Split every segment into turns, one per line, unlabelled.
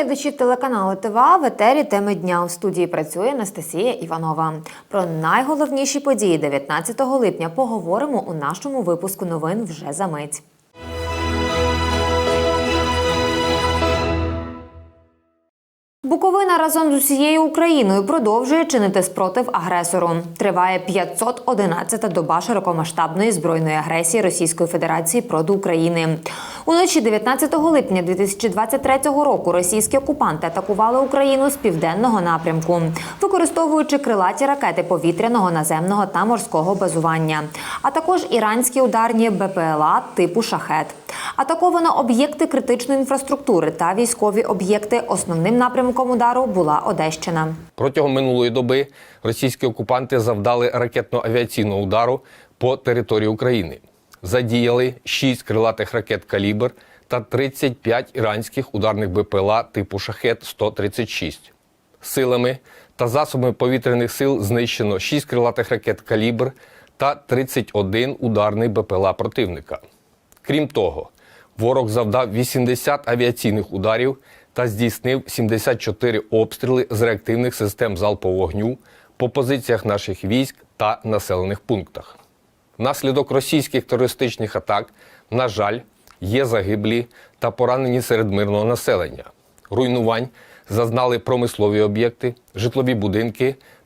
Глядачів телеканалу ТВА в етері теми дня. У студії працює Анастасія Іванова. Про найголовніші події 19 липня поговоримо у нашому випуску новин вже за мить. Буковина разом з усією Україною продовжує чинити спротив агресору. Триває 511-та доба широкомасштабної збройної агресії Російської Федерації проти України. Уночі 19 липня 2023 року російські окупанти атакували Україну з південного напрямку, використовуючи крилаті ракети повітряного, наземного та морського базування, а також іранські ударні БПЛА типу шахет. Атаковано об'єкти критичної інфраструктури та військові об'єкти. Основним напрямком удару була Одещина.
Протягом минулої доби російські окупанти завдали ракетно-авіаційного удару по території України. Задіяли 6 крилатих ракет «Калібр» та 35 іранських ударних БПЛА типу «Шахет-136». Силами та засобами повітряних сил знищено 6 крилатих ракет «Калібр» та 31 ударний БПЛА противника. Крім того, ворог завдав 80 авіаційних ударів та здійснив 74 обстріли з реактивних систем залпового вогню по позиціях наших військ та населених пунктах. Внаслідок російських терористичних атак, на жаль, є загиблі та поранені серед мирного населення. Руйнувань зазнали промислові об'єкти, житлові будинки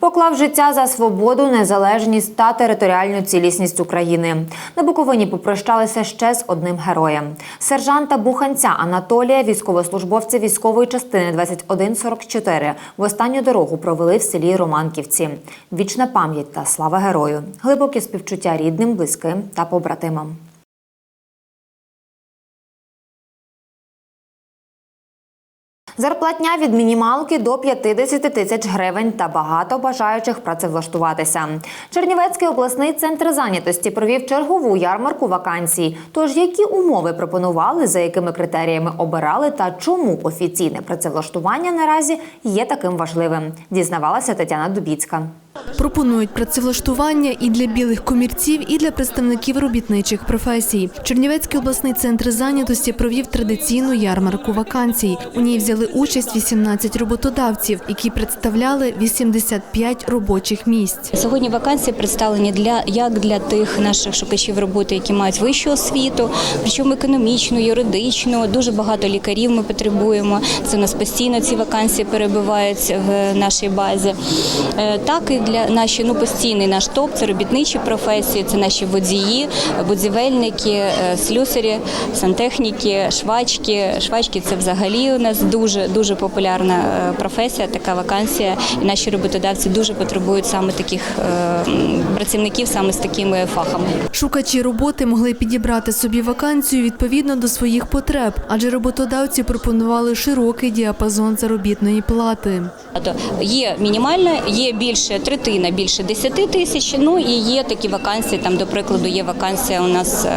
Поклав життя за свободу, незалежність та територіальну цілісність України. На Буковині попрощалися ще з одним героєм. Сержанта Буханця Анатолія, військовослужбовця військової частини 2144, в останню дорогу провели в селі Романківці. Вічна пам'ять та слава герою, глибоке співчуття рідним, близьким та побратимам. Зарплатня від мінімалки до 50 тисяч гривень та багато бажаючих працевлаштуватися. Чернівецький обласний центр зайнятості провів чергову ярмарку вакансій. Тож які умови пропонували, за якими критеріями обирали та чому офіційне працевлаштування наразі є таким важливим, дізнавалася Тетяна Дубіцька.
Пропонують працевлаштування і для білих комірців, і для представників робітничих професій. Чернівецький обласний центр зайнятості провів традиційну ярмарку вакансій. У ній взяли участь 18 роботодавців, які представляли 85 робочих місць.
Сьогодні вакансії представлені для як для тих наших шукачів роботи, які мають вищу освіту, причому економічну, юридичну. Дуже багато лікарів ми потребуємо. Це у нас постійно ці вакансії перебувають в нашій базі. Е, Так і для наші ну постійний наш топ це робітничі професії, це наші водії, будівельники, е, слюсарі, сантехніки, швачки. Швачки це взагалі у нас дуже дуже популярна е, професія, така вакансія. І наші роботодавці дуже потребують саме таких е, працівників, саме з такими фахами.
Шукачі роботи могли підібрати собі вакансію відповідно до своїх потреб, адже роботодавці пропонували широкий діапазон заробітної плати.
Тобто є мінімальна, є більше третина, більше 10 тисяч. Ну і є такі вакансії. Там, до прикладу, є вакансія у нас, е,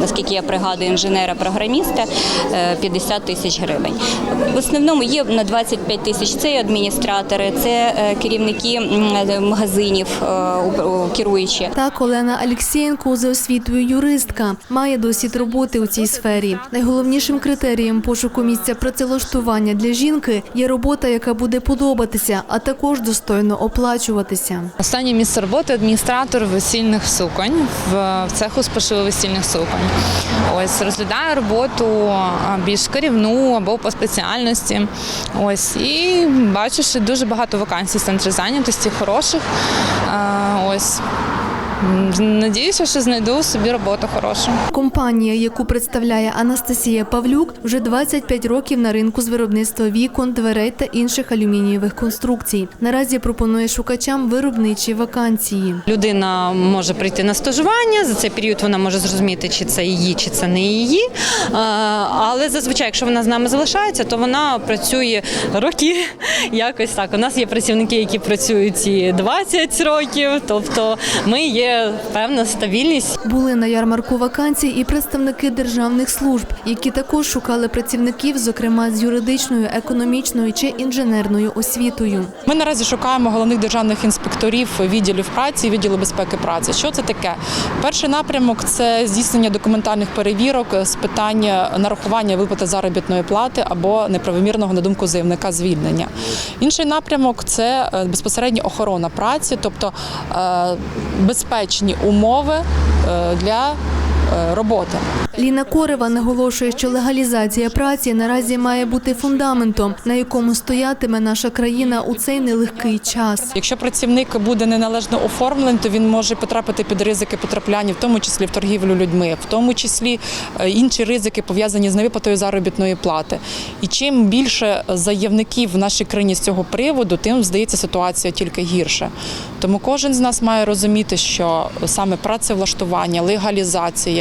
наскільки я пригадую, інженера-програміста е, 50 тисяч гривень. В основному є на 25 тисяч. Це адміністратори, це е, керівники магазинів, е, керуючі.
Так, Олена Алєксєєнко за освітою юристка має досвід роботи у цій сфері. Найголовнішим критерієм пошуку місця працевлаштування для жінки є робота, яка буде подобатися, а також достойно оплачуватися.
Останнє місце роботи адміністратор весільних суконь в цеху спошиву весільних суконь. Ось розглядає роботу більш керівну або по спеціальності. Ось і бачу, що дуже багато вакансій в центрі зайнятості хороших. Ось надіюся, що знайду собі роботу хорошу.
Компанія, яку представляє Анастасія Павлюк, вже 25 років на ринку з виробництва вікон, дверей та інших алюмінієвих конструкцій. Наразі пропонує шукачам виробничі вакансії.
Людина може прийти на стажування, за цей період вона може зрозуміти, чи це її, чи це не її. Але зазвичай, якщо вона з нами залишається, то вона працює роки. Якось так. У нас є працівники, які працюють і 20 років. Тобто ми є певна стабільність.
Були на ярмарку вакансій і представники державних служб, які також шукали працівників, зокрема з юридичною, економічною чи інженерною освітою.
Ми наразі шукаємо головних державних інспекторів відділів праці, відділу безпеки праці. Що це таке? Перший напрямок це здійснення документальних перевірок з питання нарахування виплати заробітної плати або неправомірного на думку заявника звільнення. Інший напрямок це е, безпосередньо охорона праці, тобто е, безпечні умови е, для е, роботи.
Ліна Корева наголошує, що легалізація праці наразі має бути фундаментом, на якому стоятиме наша країна у цей нелегкий час.
Якщо працівник буде неналежно оформлений, то він може потрапити під ризики потрапляння, в тому числі в торгівлю людьми, в тому числі е, інші ризики пов'язані з невиплатою заробітної плати. І чим більше заявників в нашій країні з цього приводу, тим здається ситуація тільки гірше. Тому кожен з нас має розуміти, що саме працевлаштування, легалізація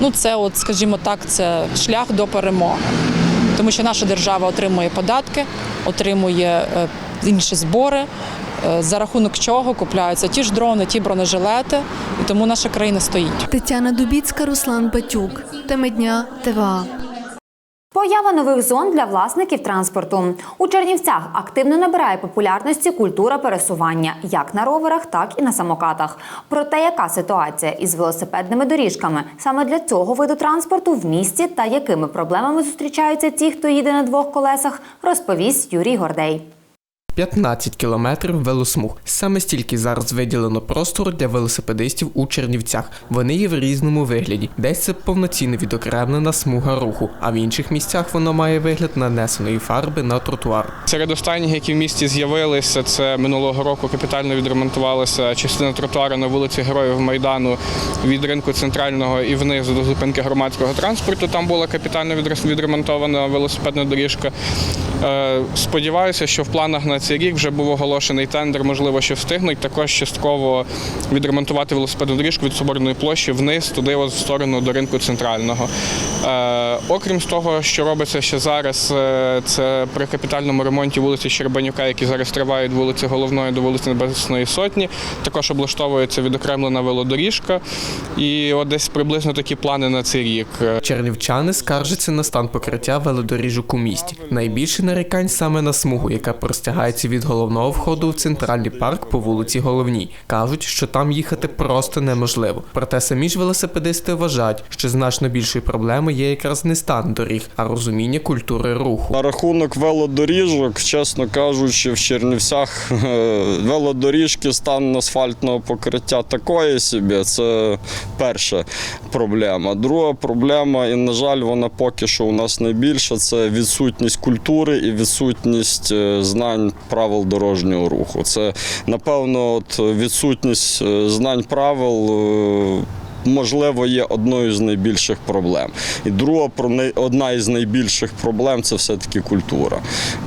ну це, от, скажімо так, це шлях до перемоги. Тому що наша держава отримує податки, отримує е, інші збори, е, за рахунок чого купляються ті ж дрони, ті бронежилети, і тому наша країна стоїть.
Тетяна Дубіцька, Руслан Батюк. Теми дня ТВА.
Поява нових зон для власників транспорту у Чернівцях активно набирає популярності культура пересування як на роверах, так і на самокатах. Про те, яка ситуація із велосипедними доріжками саме для цього виду транспорту в місті та якими проблемами зустрічаються ті, хто їде на двох колесах, розповість Юрій Гордей.
15 кілометрів велосмуг. Саме стільки зараз виділено простору для велосипедистів у Чернівцях. Вони є в різному вигляді. Десь це повноцінно відокремлена смуга руху, а в інших місцях воно має вигляд нанесеної фарби на тротуар.
Серед останніх, які в місті з'явилися, це минулого року капітально відремонтувалася частина тротуару на вулиці Героїв Майдану від ринку центрального і вниз до зупинки громадського транспорту. Там була капітально відремонтована велосипедна доріжка. Е, Сподіваюся, що в планах на цей рік вже був оголошений тендер, можливо, що встигнуть також частково відремонтувати велосипедну доріжку від Соборної площі вниз, туди в сторону до ринку центрального. Е, Окрім того, що робиться ще зараз, е, це при капітальному ремонті вулиці Щербанюка, які зараз тривають вулиці Головної до вулиці Небесної Сотні. Також облаштовується відокремлена велодоріжка. І от десь приблизно такі плани на цей рік.
Чернівчани скаржаться на стан покриття велодоріжок у місті. Найбільше нарікань саме на смугу, яка простягається від головного входу в центральний парк по вулиці Головній. Кажуть, що там їхати просто неможливо. Проте самі ж велосипедисти вважають, що значно більшою проблемою є якраз не стан доріг, а розуміння культури руху.
На рахунок велодоріжок, чесно кажучи, в Чернівцях велодоріжки, стан асфальтного покриття такої собі. Це перша проблема. Друга проблема, і, на жаль, вона поки що у нас найбільша, це відсутність культури і відсутність е, знань правил дорожнього руху. Це, напевно, от відсутність е, знань правил. Можливо, є одною з найбільших проблем. І друга одна із найбільших проблем це все-таки культура.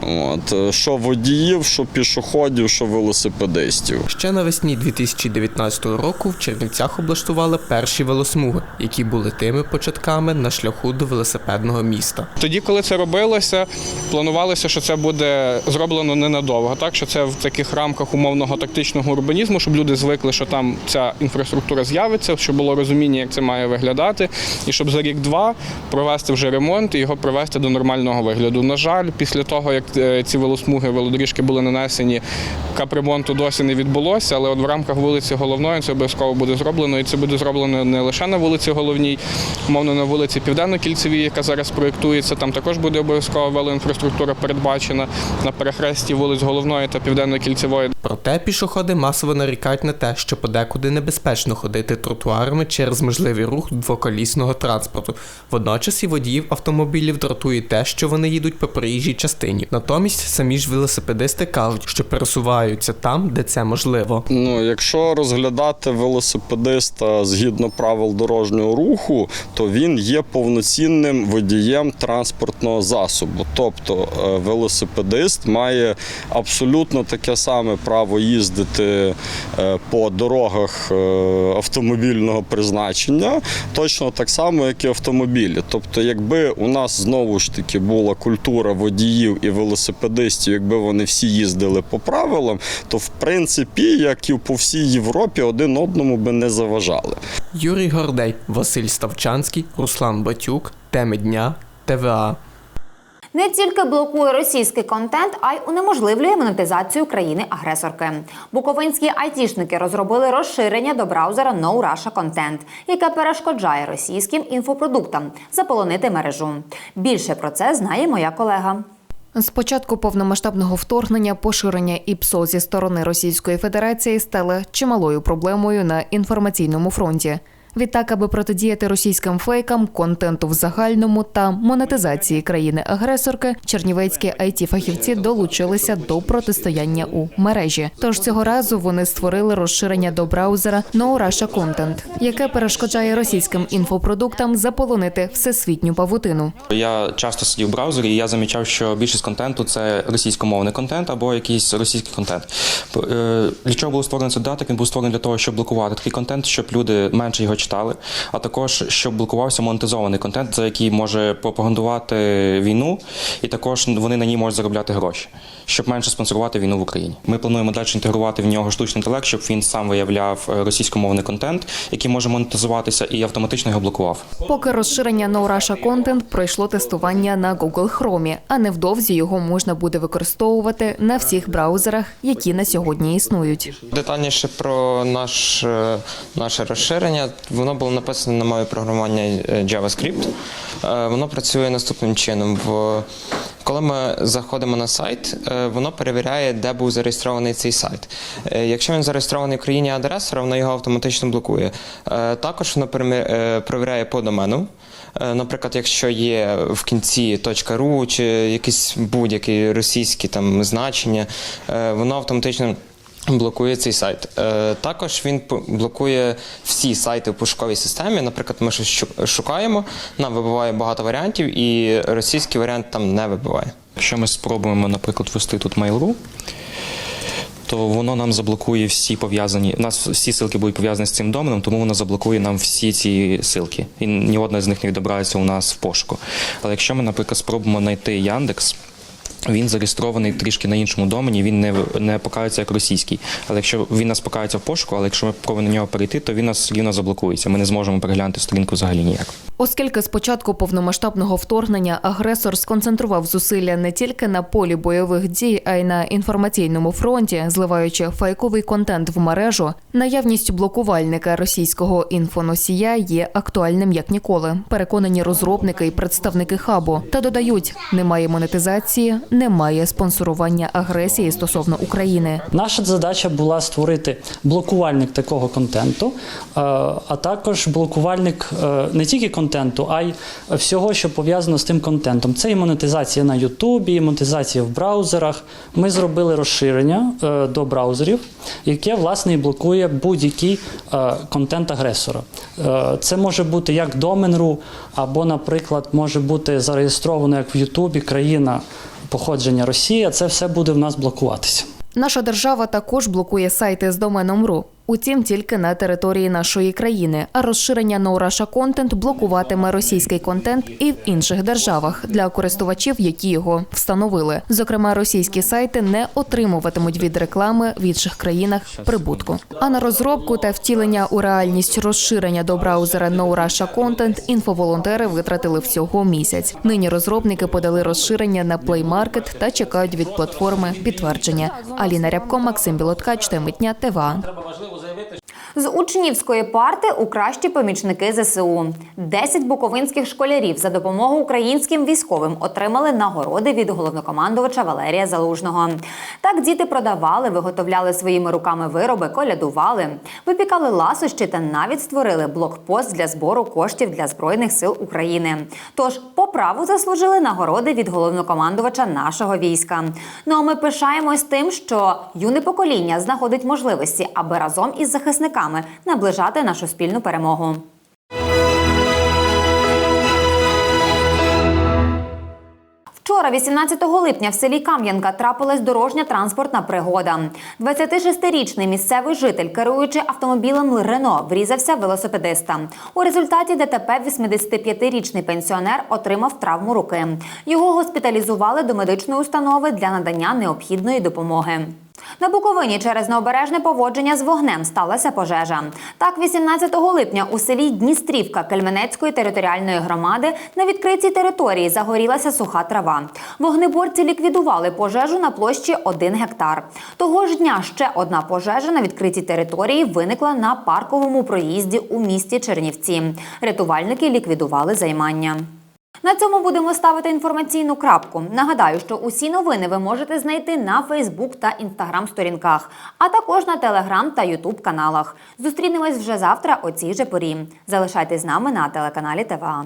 От. Що водіїв, що пішоходів, що велосипедистів.
Ще навесні 2019 року в Чернівцях облаштували перші велосмуги, які були тими початками на шляху до велосипедного міста.
Тоді, коли це робилося, планувалося, що це буде зроблено ненадовго, так що це в таких рамках умовного тактичного урбанізму, щоб люди звикли, що там ця інфраструктура з'явиться, щоб було розуміння, як це має виглядати, і щоб за рік-два провести вже ремонт і його привести до нормального вигляду. На жаль, після того, як е, ці велосмуги, велодоріжки були нанесені, капремонту досі не відбулося, але от в рамках вулиці Головної це обов'язково буде зроблено, і це буде зроблено не лише на вулиці Головній, умовно на вулиці Південно-Кільцевій, яка зараз проєктується. Там також буде обов'язково велоінфраструктура передбачена на перехресті вулиць Головної та Південно-Кільцевої.
Проте пішоходи масово нарікають на те, що подекуди небезпечно ходити тротуарами через можливий рух двоколісного транспорту. Водночас і водіїв автомобілів дратує те, що вони їдуть по проїжджій частині. Натомість самі ж велосипедисти кажуть, що пересуваються там, де це можливо.
Ну, якщо розглядати велосипедиста згідно правил дорожнього руху, то він є повноцінним водієм транспортного засобу. Тобто е, велосипедист має абсолютно таке саме право їздити е, по дорогах е, автомобільного призначення, точно так само, як і автомобілі. Тобто, якби у нас знову ж таки була культура водіїв і велосипедистів, якби вони всі їздили по правилам, то в принципі, як і по всій Європі, один одному би не заважали.
Юрій Гордей, Василь Ставчанський, Руслан Батюк, Теми дня, ТВА.
Не тільки блокує російський контент, а й унеможливлює монетизацію країни-агресорки. Буковинські айтішники розробили розширення до браузера No Russia Content, яке перешкоджає російським інфопродуктам заполонити мережу. Більше про це знає моя колега.
З початку повномасштабного вторгнення поширення ІПСО зі сторони Російської Федерації стало чималою проблемою на інформаційному фронті. Відтак, аби протидіяти російським фейкам, контенту в загальному та монетизації країни-агресорки, чернівецькі it фахівці долучилися до протистояння у мережі. Тож цього разу вони створили розширення до браузера No Russia Content, яке перешкоджає російським інфопродуктам заполонити всесвітню павутину.
Я часто сидів в браузері, і я замічав, що більшість контенту це російськомовний контент або якийсь російський контент. Е, Для чого було створено цей додаток? Він був створений для того, щоб блокувати такий контент, щоб люди менше його читали, а також щоб блокувався монетизований контент, за який може пропагандувати війну, і також вони на ній можуть заробляти гроші, щоб менше спонсорувати війну в Україні. Ми плануємо далі інтегрувати в нього штучний інтелект, щоб він сам виявляв е, російськомовний контент, який може монетизуватися, і автоматично його блокував.
Поки розширення No Russia Content пройшло тестування на Google Chrome, а невдовзі його можна буде використовувати на всіх браузерах, які на сьогодні існують.
Детальніше про наш, е, наше розширення. Воно було написано на мові програмування е, JavaScript. Е, Воно працює наступним чином. Коли ми заходимо на сайт, е, воно перевіряє, де був зареєстрований цей сайт. Якщо він зареєстрований в країні агресора, воно його автоматично блокує. Також воно перевіряє по домену. Наприклад, якщо є в кінці .ru чи якісь будь-які російські там значення, воно автоматично блокує цей сайт. Е, Також він блокує всі сайти в пошуковій системі. Наприклад, ми щось шукаємо, нам вибиває багато варіантів, і російський варіант там не вибиває.
Якщо ми спробуємо, наприклад, ввести тут Mail.ru, то воно нам заблокує всі пов'язані. У нас всі ссылки будуть пов'язані з цим доменом, тому воно заблокує нам всі ці ссылки. І ні одна з них не відображається у нас в пошуку. Але якщо ми, наприклад, спробуємо знайти Яндекс. Він зареєстрований трішки на іншому домені, він не, не покається як російський. Але якщо він нас покається в пошуку, але якщо ми пробуємо на нього перейти, то він нас рівно заблокується. Ми не зможемо переглянути сторінку взагалі ніяк.
Оскільки з початку повномасштабного вторгнення агресор сконцентрував зусилля не тільки на полі бойових дій, а й на інформаційному фронті, зливаючи фейковий контент в мережу, наявність блокувальника російського інфоносія є актуальним як ніколи. Переконані розробники і представники хабу та додають: немає монетизації, немає спонсорування агресії стосовно України.
Наша задача була створити блокувальник такого контенту, е, а також блокувальник е, не тільки контенту, а й всього, що пов'язано з тим контентом. Це і монетизація на Ютубі, і монетизація в браузерах. Ми зробили розширення е, до браузерів, яке власне і блокує будь-який контент агресора. Це може бути як домен.ru, або, наприклад, може бути зареєстровано як в Ютубі країна походження Росія. Це все буде в нас блокуватися.
Наша держава також блокує сайти з доменом .ru. Утім, тільки на території нашої країни. А розширення No Content блокуватиме російський контент і в інших державах для користувачів, які його встановили. Зокрема, російські сайти не отримуватимуть від реклами в інших країнах прибутку. А на розробку та втілення у реальність розширення до браузера No Russia Content інфоволонтери витратили всього місяць. Нині розробники подали розширення на Play Market та чекають від платформи підтвердження. Аліна Рябко, Максим Білоткач, Темитня, ТВА.
З учнівської парти у кращі помічники ЗСУ. Десять буковинських школярів за допомогу українським військовим отримали нагороди від головнокомандувача Валерія Залужного. Так діти продавали, виготовляли своїми руками вироби, колядували, випікали ласощі та навіть створили блокпост для збору коштів для збройних сил України. Тож по праву заслужили нагороди від головнокомандувача нашого війська. Ну а ми пишаємось тим, що юне покоління знаходить можливості, аби разом із захисниками наближати нашу спільну перемогу. Вчора Вчора, 18 липня, в селі Кам'янка трапилась дорожня транспортна пригода. 26-річний місцевий житель, керуючи автомобілем Рено, врізався велосипедиста. У результаті ДТП 85-річний пенсіонер отримав травму руки. Його госпіталізували до медичної установи для надання необхідної допомоги. На Буковині через необережне поводження з вогнем сталася пожежа. Так, 18 липня у селі Дністрівка Кельменецької територіальної громади на відкритій території загорілася суха трава. Вогнеборці ліквідували пожежу на площі 1 гектар. Того ж дня ще одна пожежа на відкритій території виникла на парковому проїзді у місті Чернівці. Рятувальники ліквідували займання. На цьому будемо ставити інформаційну крапку. Нагадаю, що усі новини ви можете знайти на Фейсбук та Інстаграм сторінках, а також на Телеграм та Ютуб каналах. Зустрінемось вже завтра о цій же порі. Залишайтесь з нами на телеканалі ТВА.